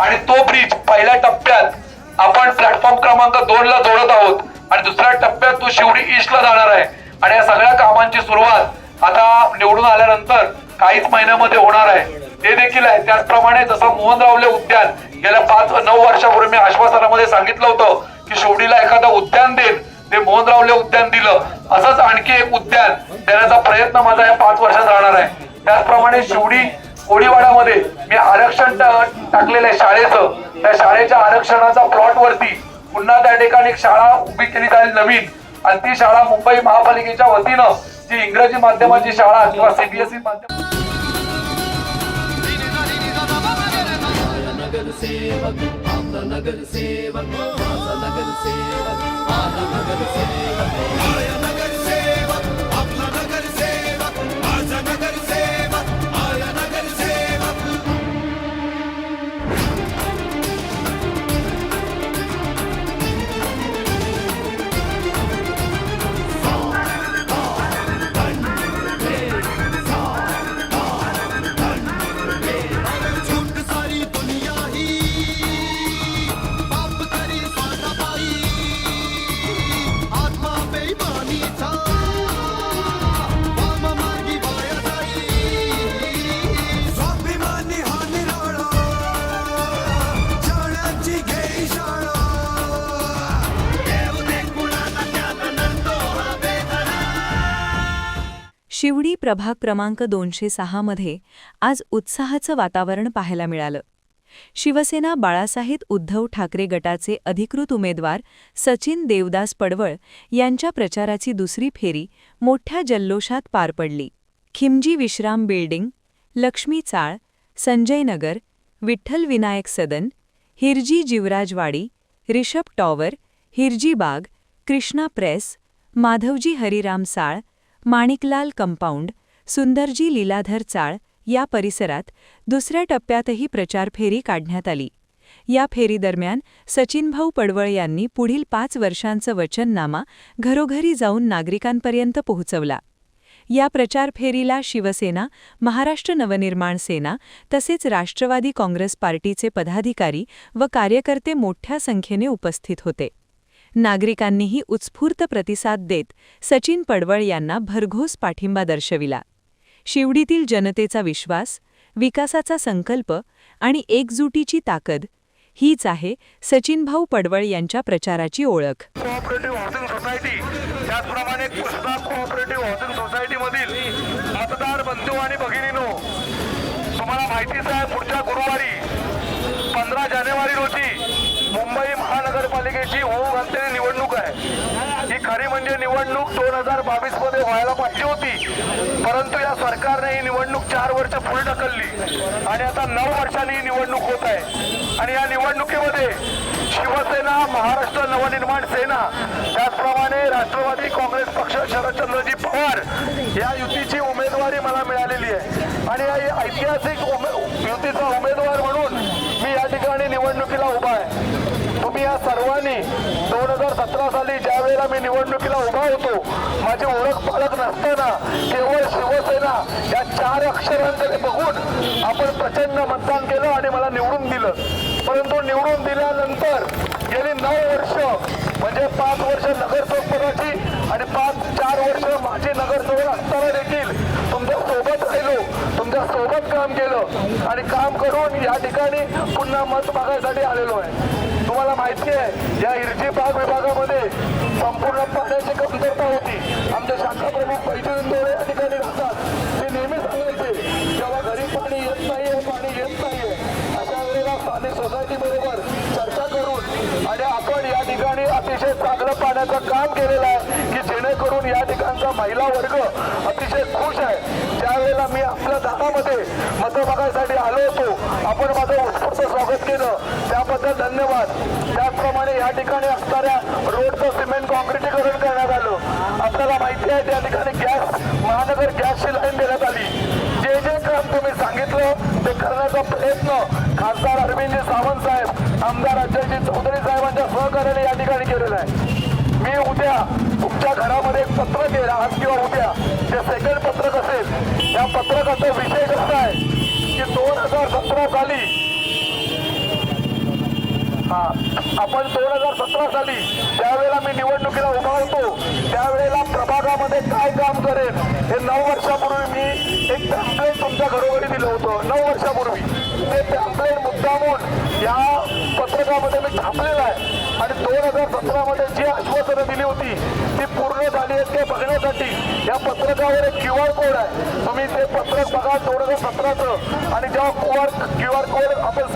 आणि तो ब्रिज पहिल्या टप्प्यात आपण प्लॅटफॉर्म क्रमांक दोन ला जोडत आहोत. आणि दुसऱ्या टप्प्यात तो शिवडी ईस्ट ला जाणार आहे. आणि या सगळ्या कामांची सुरुवात आता निवडून आल्यानंतर काहीच महिन्यामध्ये होणार आहे. ते देखील आहे. त्याचप्रमाणे जसं मोहन रावले उद्यान गेल्या पाच नऊ वर्षापूर्वी मी आश्वासनामध्ये सांगितलं होतं की शिवडीला एखादं उद्यान देईन ते मोहन रावले उद्यान दिलं. असंच आणखी एक उद्यान देण्याचा प्रयत्न माझा या पाच वर्षात राहणार आहे. त्याचप्रमाणे शिवडी कोळीवाड्यामध्ये मी आरक्षण टाकलेलं आहे शाळेचं. त्या शाळेच्या आरक्षणाचा प्लॉट वरती पुन्हा त्या ठिकाणी एक शाळा उभी केली जाईल नवीन. आणि ती शाळा मुंबई महापालिकेच्या वतीनं जी इंग्रजी माध्यमाची शाळा किंवा सीबीएसई माध्यम नगर सेवक आपला नगर सेवक नगर सेवक शिवडी प्रभाग क्रमांक दोनशे सहामध्ये आज उत्साहाचं वातावरण पाहायला मिळालं. शिवसेना बाळासाहेब उद्धव ठाकरे गटाचे अधिकृत उमेदवार सचिन देवदास पडवळ यांच्या प्रचाराची दुसरी फेरी मोठ्या जल्लोषात पार पडली. Khimji Vishram building Laxmi chawl Sanjay Nagar Vitthal Vinayak Sadan Hirji Jivrajwadi Rishabh tower Hirji Baug Krishna press Madhavji Hariram साळ माणिकलाल कंपाऊंड सुंदरजी लीलाधर चाळ या परिसरात दुसऱ्या टप्प्यातही प्रचार फेरी काढण्यात आली. या फेरीदरम्यान सचिनभाऊ पडवळ यांनी पुढील पाच वर्षांचं वचननामा घरोघरी जाऊन नागरिकांपर्यंत पोहोचवला. या प्रचार फेरीला शिवसेना महाराष्ट्र नवनिर्माण सेना तसेच राष्ट्रवादी काँग्रेस पार्टीचे पदाधिकारी व कार्यकर्ते मोठ्या संख्येने उपस्थित होते. नागरिकांनीही उत्स्फूर्त प्रतिसाद देत सचिन पडवळ यांना भरघोस पाठिंबा दर्शविला. शिवडीतील जनतेचा विश्वास विकासाचा संकल्प आणि एकजुटीची ताकद हीच आहे सचिनभाऊ पडवळ यांच्या प्रचाराची ओळख. कोऑपरेटिव्ह हाऊसिंग सोसायटी त्याचप्रमाणे कृष्णा कोऑपरेटिव्ह हाऊसिंग मतदार बंधू आणि भगिनीनो तुम्हाला माहितीच आहे पुढच्या गुरुवारी पंधरा जानेवारी रोजी मुंबई महानगरपालिकेची ओ ही खरी म्हणजे निवडणूक दोन हजार बावीसमध्ये व्हायला पाहिजे होती. परंतु या सरकारने ही निवडणूक चार वर्ष पुढे ढकलली. आणि आता नऊ वर्षांनी ही निवडणूक होत आहे. आणि या निवडणुकीमध्ये शिवसेना महाराष्ट्र नवनिर्माण सेना त्याचप्रमाणे राष्ट्रवादी काँग्रेस पक्ष शरदचंद्रजी पवार या युतीची उमेदवारी मला मिळालेली आहे. आणि या ऐतिहासिक उमे युतीचा उमेदवार म्हणून मी या ठिकाणी निवडणुकीला उभा आहे. तुम्ही या सर्वांनी दोन हजार सतरा साली ज्या वेळेला मी निवडणुकीला उभा होतो माझी ओळख पालक नसताना केवळ शिवसेना या चार अक्षरांकडे बघून आपण प्रचंड मतदान केलं आणि मला निवडून दिलं. परंतु निवडून दिल्यानंतर गेली नऊ वर्ष म्हणजे पाच वर्ष नगरसेवकपदाची आणि पाच चार वर्ष माझी नगरसेवक असताना देखील तुमच्यासोबत राहिलो. तुमच्यासोबत काम केलं आणि काम करून या ठिकाणी पुन्हा मत मागायसाठी आलेलो आहे. तुम्हाला माहिती आहे या हिरजी बाग विभागामध्ये संपूर्ण पाण्याची कमतरता होती. आमचे शाखा प्रमुख पैठण डोळे या ठिकाणी राहतात. ते नेहमी सांगायचे जेव्हा घरी पाणी येत नाहीये पाणी येत नाहीये. अशा वेळेला स्थानिक सोसायटी बरोबर चर्चा करून आणि आपण या ठिकाणी अतिशय चांगलं पाण्याचं काम केलेलं आहे. आमचा महिला वर्ग अतिशय खुश आहे. ज्यावेळेला मी आपल्या दादामध्ये मतं बघायसाठी आलो होतो आपण माझं उत्स्फूर्त स्वागत केलं. त्याबद्दल धन्यवाद. त्याचप्रमाणे या ठिकाणी असणाऱ्या रोडचं सिमेंट कॉन्क्रिटीकरण करण्यात आलं. आपल्याला माहिती आहे त्या ठिकाणी गॅस महानगर गॅसची लाईन देण्यात आली. जे जे काम तुम्ही सांगितलं ते करण्याचा प्रयत्न खासदार अरविंदजी सावंत साहेब आमदार अजयजी चौधरी साहेबांच्या सहकार्याने या ठिकाणी केलेला आहे. मी उद्या तुमच्या घरामध्ये एक पत्रक येईल आज किंवा उद्या. ते सेकंड पत्रक असेल या पत्रकाचा विषय कसा आहे? की दोन हजार सतरा साली हा, आपण दोन हजार सतरा साली ज्यावेळेला मी निवडणुकीला उभा होतो त्यावेळेला प्रभागामध्ये काय काम करेल हे नऊ वर्षापूर्वी मी एक पॅम्पलेट तुमच्या घरोघरी दिलं होतं नऊ वर्षापूर्वी. ते पॅम्पलेट मुद्दामून या पत्रकामध्ये मी छापलेलं आहे. आणि दोन हजार सतरामध्ये जी आश्वासनं दिली होती ती पूर्ण झाली आहेत ते बघण्यासाठी. या पत्रकावर एक क्यू आर कोड आहे. तुम्ही ते पत्रक बघा दोन हजार सतराचं. आणि जेव्हा Q R Q R code आपण